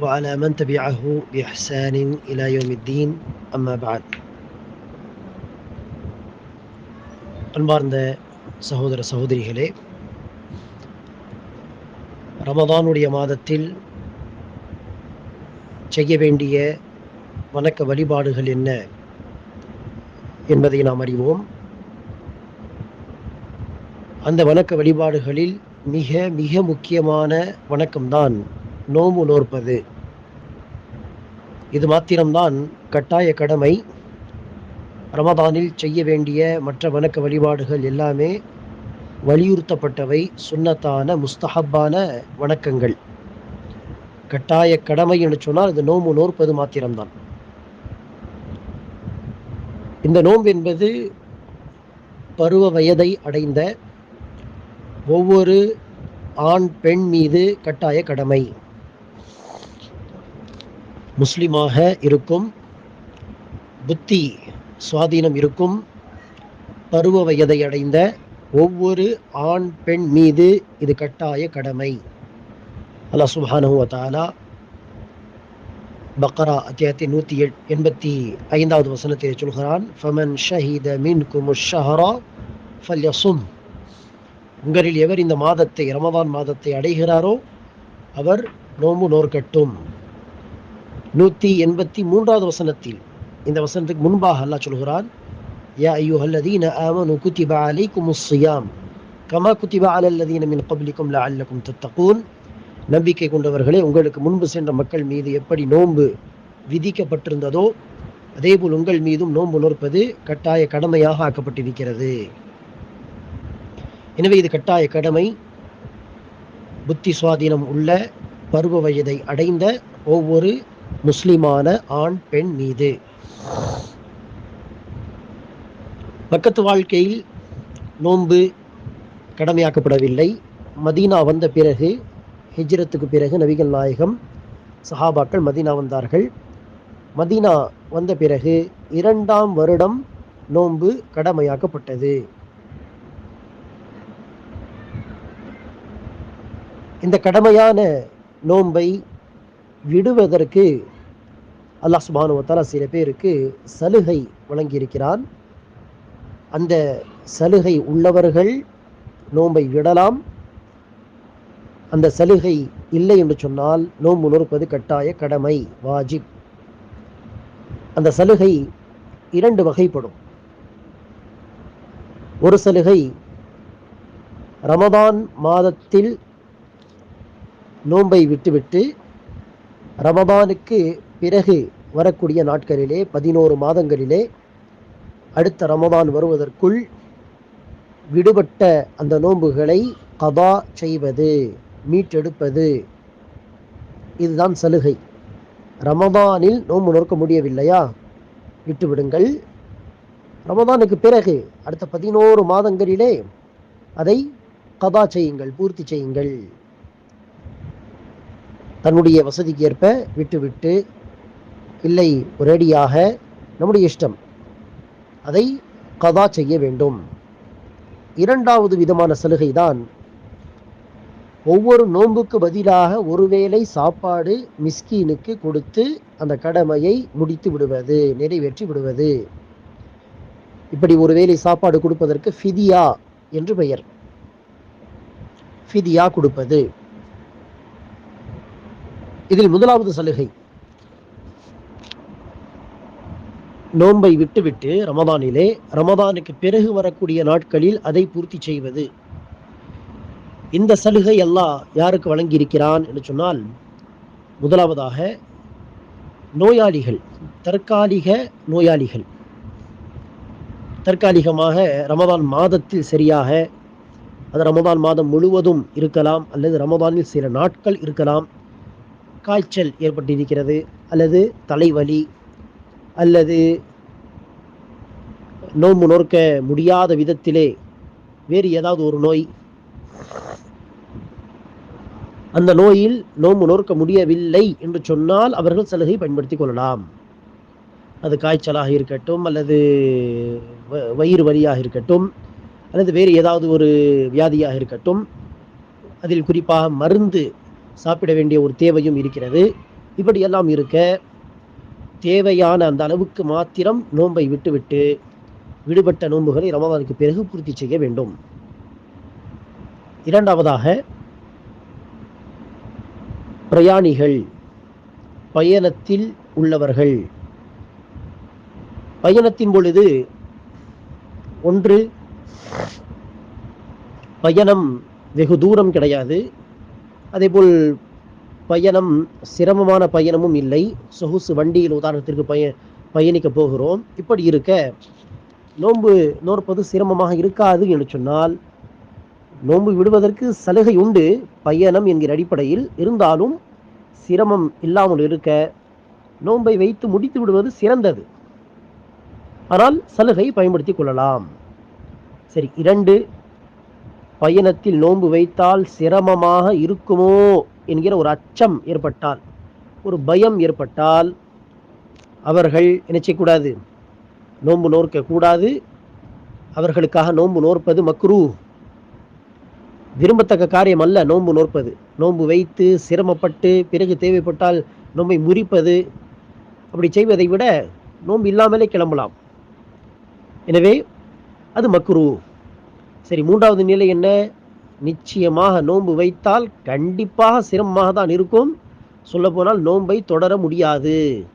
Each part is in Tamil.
وعلى من تبعه بإحسان إلى يوم الدين أما بعد அன்பார்ந்த சகோதர சகோதரிகளே ரமதானுடைய மாதத்தில் செய்ய வேண்டிய வணக்க வழிபாடுகள் என்ன என்பதை நாம் அறிவோம் அந்த வணக்க வழிபாடுகளில் மிக மிக முக்கியமான வணக்கம்தான் நோம்பு நோற்பது இது மாத்திரம்தான் கட்டாய கடமை. ரமதானில் செய்ய வேண்டிய மற்ற வணக்க வழிபாடுகள் எல்லாமே வலியுறுத்தப்பட்டவை சுன்னத்தான முஸ்தஹப்பான வணக்கங்கள். கட்டாய கடமை என்று சொன்னால் இது நோம்பு நோற்பது மாத்திரம்தான். இந்த நோன்பு என்பது பருவ வயதை அடைந்த ஒவ்வொரு ஆண் பெண் மீது கட்டாய கடமை. முஸ்லிமாக இருக்கும் புத்தி சுவாதீனம் இருக்கும் பருவ வயதை அடைந்த ஒவ்வொரு ஆண் பெண் மீது இது கட்டாய கடமை. அல்லா சுப்ஹானஹு வ பக்ரா அத்தியாயத்தி நூற்றி எட் எண்பத்தி ஐந்தாவது வசனத்தில் சொல்கிறான் ஃபமன் ஷஹீத மின் ஷஹரா ஃபல்யசும். உங்களில் எவர் இந்த மாதத்தை ரமதான் மாதத்தை அடைகிறாரோ அவர் நோம்பு நோர்க்கட்டும் நூற்றி எண்பத்தி மூன்றாவது வசனத்தில் இந்த வசனத்துக்கு முன்பாக அல்லாஹ் சொல்கிறான் யா ஐயுஹல்லதீன ஆமனு குத்திப அலைக்குமுஸ் கமா குத்திபா அலல்லதீன மின் லா அல்லக்கும் தத்தகூன். நம்பிக்கை கொண்டவர்களே உங்களுக்கு முன்பு சென்ற மக்கள் மீது எப்படி நோன்பு விதிக்கப்பட்டிருந்ததோ அதேபோல் உங்கள் மீதும் நோன்பு நோற்பது கட்டாய கடமையாக ஆக்கப்பட்டிருக்கிறது. எனவே இது கட்டாய கடமை. புத்தி சுவாதீனம் உள்ள பருவ வயதை அடைந்த ஒவ்வொரு முஸ்லிமான ஆண் பெண் மீது. பக்கத்து வாழ்க்கையில் நோன்பு கடமையாக்கப்படவில்லை. மதீனா வந்த பிறகு ஹிஜ்ரத்துக்கு பிறகு நபிகள் நாயகம் சஹாபாக்கள் மதீனா வந்தார்கள். மதீனா வந்த பிறகு இரண்டாம் வருடம் நோன்பு கடமையாக்கப்பட்டது. இந்த கடமையான நோன்பை விடுவதற்கு அல்லாஹ் சுபானுவத்தால் சில பேருக்கு சலுகை வழங்கியிருக்கிறான். அந்த சலுகை உள்ளவர்கள் நோன்பை விடலாம். அந்த சலுகை இல்லை என்று சொன்னால் நோன்பு நொறுப்பது கட்டாய கடமை வாஜிப். அந்த சலுகை இரண்டு வகைப்படும். ஒரு சலுகை ரமதான் மாதத்தில் நோன்பை விட்டுவிட்டு ரமபானுக்கு பிறகு வரக்கூடிய நாட்களிலே பதினோரு மாதங்களிலே அடுத்த ரமபான் வருவதற்குள் விடுபட்ட அந்த நோன்புகளை கதா செய்வது மீட்டெடுப்பது. இதுதான் சலுகை. ரமதானில் நோன்பு நோக்க முடியவில்லையா? விட்டுவிடுங்கள். ரமதானுக்கு பிறகு அடுத்த பதினோரு மாதங்களிலே அதை கதா செய்யுங்கள் பூர்த்தி செய்யுங்கள். தன்னுடைய வசதிக்கு ஏற்ப விட்டுவிட்டு இல்லை ஒரேடியாக நம்முடைய இஷ்டம். அதை கதா செய்ய வேண்டும். இரண்டாவது விதமான சலுகை தான் ஒவ்வொரு நோன்புக்கு பதிலாக ஒருவேளை சாப்பாடு மிஸ்கீனுக்கு கொடுத்து அந்த கடமையை முடித்து விடுவது நிறைவேற்றி விடுவது. இப்படி ஒருவேளை சாப்பாடு கொடுப்பதற்கு ஃபிதியா என்று பெயர். ஃபிதியா கொடுப்பது. இதில் முதலாவது சலுகை. நோன்பை விட்டுவிட்டு ரமதானிலே ரமதானுக்கு பிறகு வரக்கூடிய நாட்களில் அதை பூர்த்தி செய்வது. இந்த சலுகை எல்லாம் யாருக்கு வழங்கியிருக்கிறான் என்று சொன்னால் முதலாவதாக நோயாளிகள் தற்காலிக நோயாளிகள். தற்காலிகமாக ரமதான் மாதத்தில் சரியாக அது ரமதான் மாதம் முழுவதும் இருக்கலாம் அல்லது ரமதானில் சில நாட்கள் இருக்கலாம். காய்ச்சல் ஏற்பட்டிருக்கிறது அல்லது தலைவலி அல்லது நோன்பு நோக்க முடியாத விதத்திலே வேறு ஏதாவது ஒரு நோய். அந்த நோயில் நோன்பு நோக்க முடியவில்லை என்று சொன்னால் அவர்கள் சலுகை பயன்படுத்திக் கொள்ளலாம். அது காய்ச்சலாக இருக்கட்டும் அல்லது வ- வயிறு வலியாக இருக்கட்டும் அல்லது வேறு ஏதாவது ஒரு வியாதியாக இருக்கட்டும். அதில் குறிப்பாக மருந்து சாப்பிட வேண்டிய ஒரு தேவையும் இருக்கிறது. இப்படியெல்லாம் இருக்க தேவையான அந்த அளவுக்கு மாத்திரம் நோன்பை விட்டுவிட்டு விடுபட்ட நோன்புகளை ரமதானுக்கு பிறகு பூர்த்தி செய்ய வேண்டும். இரண்டாவதாக பிரயாணிகள் பயணத்தில் உள்ளவர்கள். பயணத்தின் பொழுது ஒன்று பயணம் வெகு தூரம் கிடையாது. அதேபோல் பயணம் சிரமமான பயணமும் இல்லை. சொகுசு வண்டியில் உதாரணத்திற்கு பய பயணிக்க போகிறோம். இப்படி இருக்க நோன்பு நோற்பது சிரமமாக இருக்காது என்று சொன்னால் நோன்பு விடுவதற்கு சலுகை உண்டு. பயணம் என்கிற அடிப்படையில் இருந்தாலும் சிரமம் இல்லாமல் இருக்க நோன்பை வைத்து முடித்து விடுவது சிறந்தது. ஆனால் சலுகை பயன்படுத்தி கொள்ளலாம். சரி இரண்டு பயணத்தில் நோன்பு வைத்தால் சிரமமாக இருக்குமோ என்கிற ஒரு அச்சம் ஏற்பட்டால் ஒரு பயம் ஏற்பட்டால் அவர்கள் என்ன செய்யக்கூடாது? நோன்பு நோற்கக்கூடாது அவர்களுக்காக நோன்பு நோற்பது மக்ரூ. விரும்பத்தக்க காரியம் அல்ல நோன்பு நோற்பது நோன்பு வைத்து சிரமப்பட்டு பிறகு தேவைப்பட்டால் நோன்பை முறிப்பது. அப்படி செய்வதை விட நோன்பு இல்லாமலே கிளம்பலாம். எனவே அது மக்ரூ. சரி மூன்றாவது நிலை என்ன? நிச்சயமாக நோன்பு வைத்தால் கண்டிப்பாக சிரமமாக தான் இருக்கும். சொல்லப்போனால் நோன்பை தொடர முடியாது.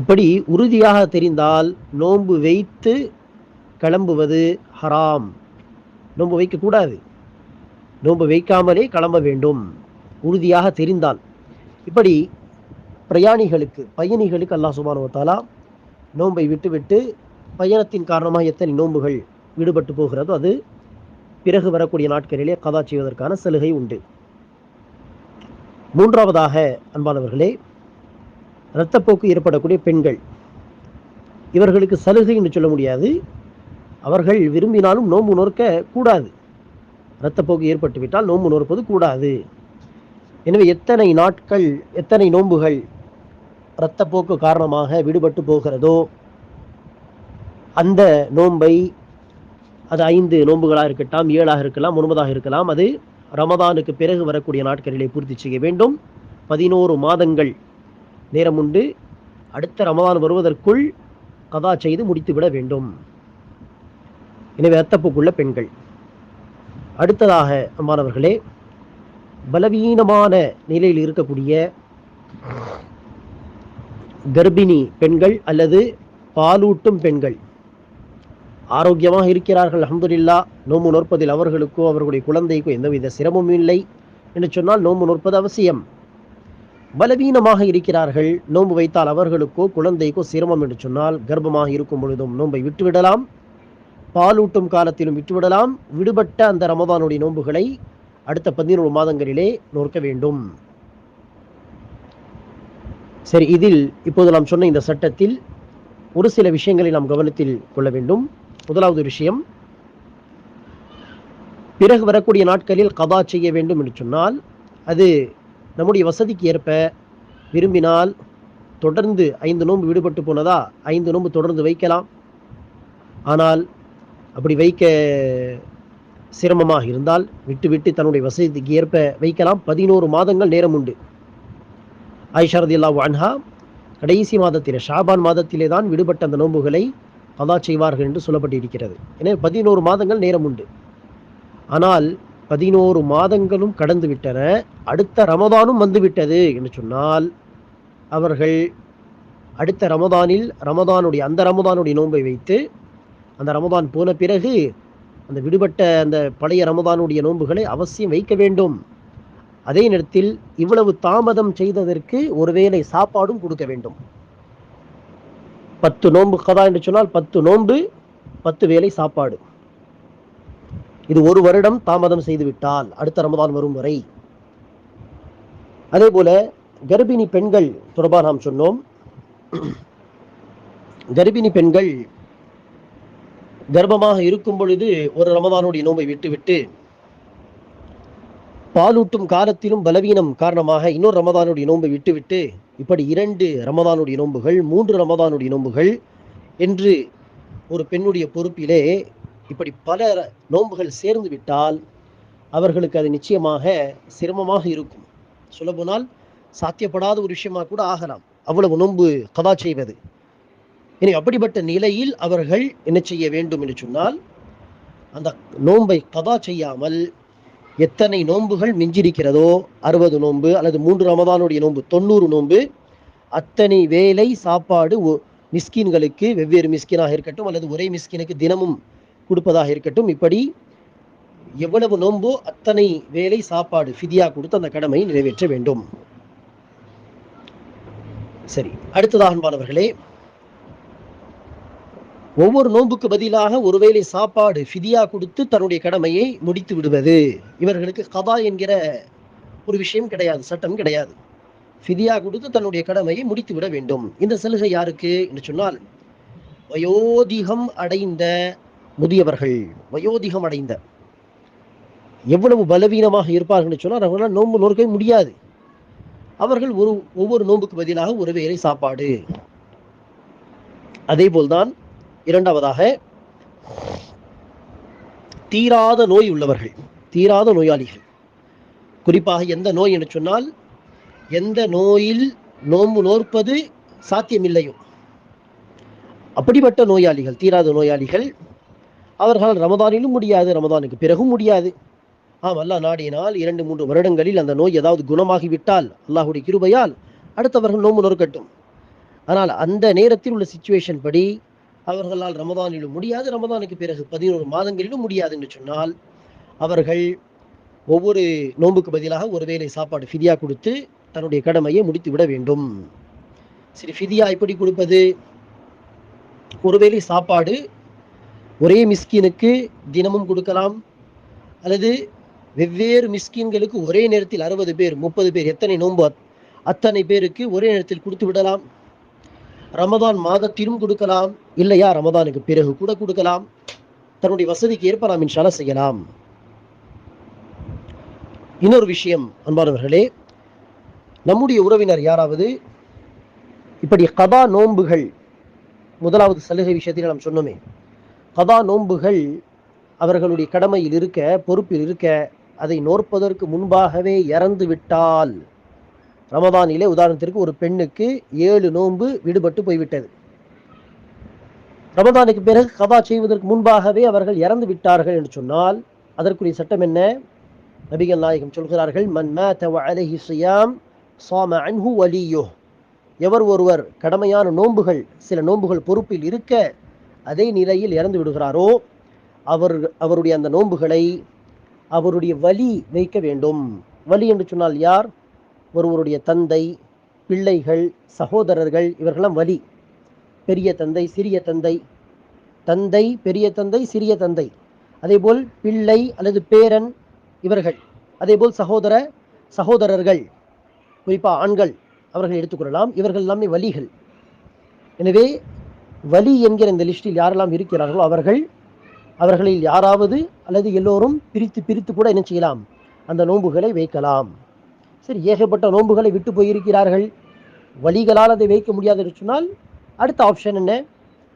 இப்படி உறுதியாக தெரிந்தால் நோன்பு வைத்து கிளம்புவது ஹராம். நோன்பு வைக்கக்கூடாது. நோன்பு வைக்காமலே கிளம்ப வேண்டும். உறுதியாக தெரிந்தால். இப்படி பிரயாணிகளுக்கு பயணிகளுக்கு அல்லாஹ் சுபானுவத்தாலா நோன்பை விட்டுவிட்டு பயணத்தின் காரணமாக எத்தனை நோன்புகள்? ஈடுபட்டு போகிறதோ. அது பிறகு வரக்கூடிய நாட்களிலே கதா செய்வதற்கான சலுகை உண்டு. மூன்றாவதாக அன்பானவர்களே இரத்தப்போக்கு ஏற்படக்கூடிய பெண்கள். இவர்களுக்கு சலுகை என்று சொல்ல முடியாது. அவர்கள் விரும்பினாலும் நோன்பு நோற்க கூடாது. இரத்தப்போக்கு ஏற்பட்டு விட்டால் நோன்பு நோற்பது கூடாது. எனவே எத்தனை நாட்கள் எத்தனை நோன்புகள் இரத்தப்போக்கு காரணமாக விடுபட்டு போகிறதோ அந்த நோன்பை அது ஐந்து நோன்புகளாக இருக்கட்டும் ஏழாக இருக்கலாம் ஒன்பதாக இருக்கலாம் அது ரமதானுக்கு பிறகு வரக்கூடிய நாட்களிலே பூர்த்தி செய்ய வேண்டும். பதினோரு மாதங்கள் நேரம் உண்டு. அடுத்த ரமதான் வருவதற்குள் கதா செய்து முடித்துவிட வேண்டும். எனவே அத்தப்புக்குள்ள பெண்கள். அடுத்ததாக அம்மானவர்களே பலவீனமான நிலையில் இருக்கக்கூடிய கர்ப்பிணி பெண்கள் அல்லது பாலூட்டும் பெண்கள். ஆரோக்கியமாக இருக்கிறார்கள் அஹமதுல்லா நோம்பு நோற்பதில் அவர்களுக்கோ அவர்களுடைய குழந்தைக்கோ எந்தவித சிரமமும் இல்லை என்று சொன்னால் நோன்பு நோற்பது அவசியம். பலவீனமாக இருக்கிறார்கள் நோன்பு வைத்தால் அவர்களுக்கோ குழந்தைக்கோ சிரமம் என்று சொன்னால் கர்ப்பமாக இருக்கும் பொழுதும் நோன்பை விட்டுவிடலாம். பாலூட்டும் காலத்திலும் விட்டுவிடலாம். விடுபட்ட அந்த ரமதானுடைய நோன்புகளை அடுத்த பதினோரு மாதங்களிலே நோக்க வேண்டும். சரி இதில் இப்போது நாம் சொன்ன இந்த சட்டத்தில் ஒரு சில விஷயங்களை நாம் கவனத்தில் கொள்ள வேண்டும். முதலாவது விஷயம் பிறகு வரக்கூடிய நாட்களில் கதா செய்ய வேண்டும் என்று சொன்னால் அது நம்முடைய வசதிக்கு ஏற்ப விரும்பினால் தொடர்ந்து ஐந்து நோன்பு விடுபட்டு போனதா ஐந்து நோன்பு தொடர்ந்து வைக்கலாம். ஆனால் அப்படி வைக்க சிரமமாக இருந்தால் விட்டு விட்டு தன்னுடைய வசதிக்கு ஏற்ப வைக்கலாம். பதினோரு மாதங்கள் நேரம் உண்டு. ஆயிஷா அல்லா அன்ஹா கடைசி மாதத்திலே ஷாபான் மாதத்திலே தான் விடுபட்ட அந்த நோன்புகளை கதா செய்வார்கள் என்று சொல்லப்பட்டிருக்கிறது. எனவே பதினோரு மாதங்கள் நேரம் உண்டு. ஆனால் பதினோரு மாதங்களும் கடந்து விட்டன. அடுத்த ரமதானும் வந்துவிட்டது என்று சொன்னால் அவர்கள் அடுத்த ரமதானில் ரமதானுடைய அந்த ரமதானுடைய நோன்பை வைத்து அந்த ரமதான் போன பிறகு அந்த விடுபட்ட அந்த பழைய ரமதானுடைய நோன்புகளை அவசியம் வைக்க வேண்டும். அதே நேரத்தில் இவ்வளவு தாமதம் செய்ததற்கு ஒருவேளை சாப்பாடும் கொடுக்க வேண்டும். பத்து நோன்பு கதா என்று சொன்னால் பத்து நோன்பு பத்து வேளை சாப்பாடு. இது ஒரு வருடம் தாமதம் செய்து விட்டால் அடுத்த ரமதான் வரும் வரை. அதே போல கர்ப்பிணி பெண்கள் தொடர்பாக நாம் சொன்னோம். கர்ப்பிணி பெண்கள் கர்ப்பமாக இருக்கும் பொழுது ஒரு ரமதானுடைய நோன்பை விட்டுவிட்டு பாலூட்டும் காலத்திலும் பலவீனம் காரணமாக இன்னொரு ரமதானுடைய நோன்பை விட்டுவிட்டு இப்படி இரண்டு ரமதானுடைய நோன்புகள் மூன்று ரமதானுடைய நோன்புகள் என்று ஒரு பெண்ணுடைய பொறுப்பிலே இப்படி பல நோன்புகள் சேர்ந்து விட்டால் அவர்களுக்கு அது நிச்சயமாக சிரமமாக இருக்கும். சொல்லப்போனால் சாத்தியப்படாத ஒரு விஷயமா கூட ஆகலாம். அவ்வளவு நோன்பு கதா செய்வது. இனி அப்படிப்பட்ட நிலையில் அவர்கள் என்ன செய்ய வேண்டும் என்று சொன்னால் அந்த நோன்பை கதா செய்யாமல் எத்தனை நோன்புகள் மிஞ்சிருக்கிறதோ அறுபது நோன்பு அல்லது மூன்று ரமதானுடைய நோன்பு தொண்ணூறு நோன்பு அத்தனை வேலை சாப்பாடு மிஸ்கின்களுக்கு வெவ்வேறு மிஸ்கினாக இருக்கட்டும் அல்லது ஒரே மிஸ்கினுக்கு தினமும் கொடுப்பதாக இருக்கட்டும். இப்படி எவ்வளவு நோன்போ அத்தனை வேலை சாப்பாடு ஃபிதியா கொடுத்து அந்த கடமையை நிறைவேற்ற வேண்டும். சரி அடுத்ததாக அன்பானவர்களே ஒவ்வொரு நோன்புக்கு பதிலாக ஒருவேளை சாப்பாடு ஃபிதியா கொடுத்து தன்னுடைய கடமையை முடித்து விடுவது. இவர்களுக்கு கதா என்கிற ஒரு விஷயம் கிடையாது சட்டம் கிடையாது. ஃபிதியா கொடுத்து தன்னுடைய கடமையை முடித்து விட வேண்டும். இந்த சலுகை யாருக்கு? என்று சொன்னால் வயோதிகம் அடைந்த முதியவர்கள் வயோதிகம் அடைந்த. எவ்வளவு பலவீனமாக இருப்பார்கள் என்று சொன்னால் அவர்களால் நோன்பு நோக்கவே முடியாது. அவர்கள் ஒரு ஒவ்வொரு நோன்புக்கு பதிலாக ஒரு வேளை சாப்பாடு. அதே போல்தான் இரண்டாவதாக தீராத நோய் உள்ளவர்கள் தீராத நோயாளிகள். குறிப்பாக எந்த நோய் என்று சொன்னால் எந்த நோயில் நோன்பு நோற்பது சாத்தியமில்லையோ. அப்படிப்பட்ட நோயாளிகள் தீராத நோயாளிகள் அவர்களால் ரமதானிலும் முடியாது ரமதானுக்கு பிறகும் முடியாது. ஆம் அல்லாஹ் நாடினால் இரண்டு மூன்று வருடங்களில் அந்த நோய் ஏதாவது குணமாகிவிட்டால் அல்லாஹுடைய கிருபையால் அடுத்தவர்கள் நோம்பு நோக்கட்டும் ஆனால் அந்த நேரத்தில் உள்ள சுச்சுவேஷன் படி அவர்களால் ரமதானிலும் முடியாது. ரமதானுக்கு பிறகு பதினோரு மாதங்களிலும் முடியாது என்று சொன்னால் அவர்கள் ஒவ்வொரு நோன்புக்கு பதிலாக ஒரு வேளை சாப்பாடு ஃபிதியா கொடுத்து தன்னுடைய கடமையை முடித்து விட வேண்டும். சரி ஃபிதியா எப்படி கொடுப்பது? ஒருவேளை சாப்பாடு ஒரே மிஸ்கினுக்கு தினமும் கொடுக்கலாம். அல்லது வெவ்வேறு மிஸ்கின்களுக்கு ஒரே நேரத்தில் அறுபது பேர் முப்பது பேர் எத்தனை நோன்பு அத்தனை பேருக்கு ஒரே நேரத்தில் கொடுத்து விடலாம். ரமதான் மாதத்திலும் கொடுக்கலாம். இல்லையா? ரமதானுக்கு பிறகு கூட கொடுக்கலாம். தன்னுடைய வசதிக்கு ஏற்ப நாம் இன்ஷால செய்யலாம். இன்னொரு விஷயம் அன்பானவர்களே நம்முடைய உறவினர் யாராவது இப்படி கதா நோன்புகள் முதலாவது சலுகை விஷயத்தில் நாம் சொன்னோமே கதா நோன்புகள் அவர்களுடைய கடமையில் இருக்க பொறுப்பில் இருக்க அதை நோற்பதற்கு முன்பாகவே இறந்து விட்டால் ரமதானிலே உதாரணத்திற்கு ஒரு பெண்ணுக்கு ஏழு நோன்பு விடுபட்டு போய்விட்டது. ரமதானுக்கு பிறகு கதா செய்வதற்கு முன்பாகவே அவர்கள் இறந்து விட்டார்கள் என்று சொன்னால் அதற்குரிய சட்டம் என்ன? நபிகள் நாயகம் சொல்கிறார்கள் மன் மாத வ அன்ஹு எவர் ஒருவர் கடமையான நோன்புகள் சில நோன்புகள் பொறுப்பில் இருக்க அதே நிலையில் இறந்து விடுகிறாரோ அவர் அவருடைய அந்த நோன்புகளை அவருடைய வலி வைக்க வேண்டும். வலி என்று சொன்னால் யார்? ஒருவருடைய தந்தை பிள்ளைகள் சகோதரர்கள் இவர்களெல்லாம் வலி. பெரிய தந்தை சிறிய தந்தை. தந்தை பெரிய தந்தை சிறிய தந்தை. அதேபோல் பிள்ளை அல்லது பேரன் இவர்கள். அதேபோல் சகோதர சகோதரர்கள். குறிப்பா ஆண்கள் அவர்கள் எடுத்துக்கொள்ளலாம் இவர்கள் எல்லாமே வலிகள். எனவே வலி என்கிற இந்த லிஸ்டில் யாரெல்லாம் இருக்கிறார்களோ அவர்கள் அவர்களில் யாராவது அல்லது எல்லோரும் பிரித்து பிரித்து கூட என்ன செய்யலாம்? அந்த நோன்புகளை வைக்கலாம். சரி ஏகப்பட்ட நோன்புகளை விட்டு போயிருக்கிறார்கள். வழிகளால் அதை வைக்க முடியாது சொன்னால் அடுத்த ஆப்ஷன் என்ன?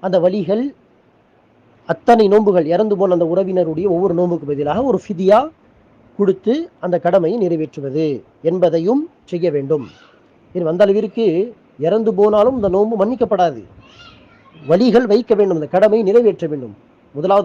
அந்த வழிகள் அத்தனை நோன்புகள் இறந்து போன அந்த உறவினருடைய ஒவ்வொரு நோன்புக்கு பதிலாக ஒரு ஃபிதியா கொடுத்து அந்த கடமையை நிறைவேற்றுவது என்பதையும் செய்ய வேண்டும். இது வந்த அளவிற்கு இறந்து போனாலும் இந்த நோன்பு மன்னிக்கப்படாது. வழிகள் வைக்க வேண்டும் அந்த கடமையை நிறைவேற்ற வேண்டும். முதலாவது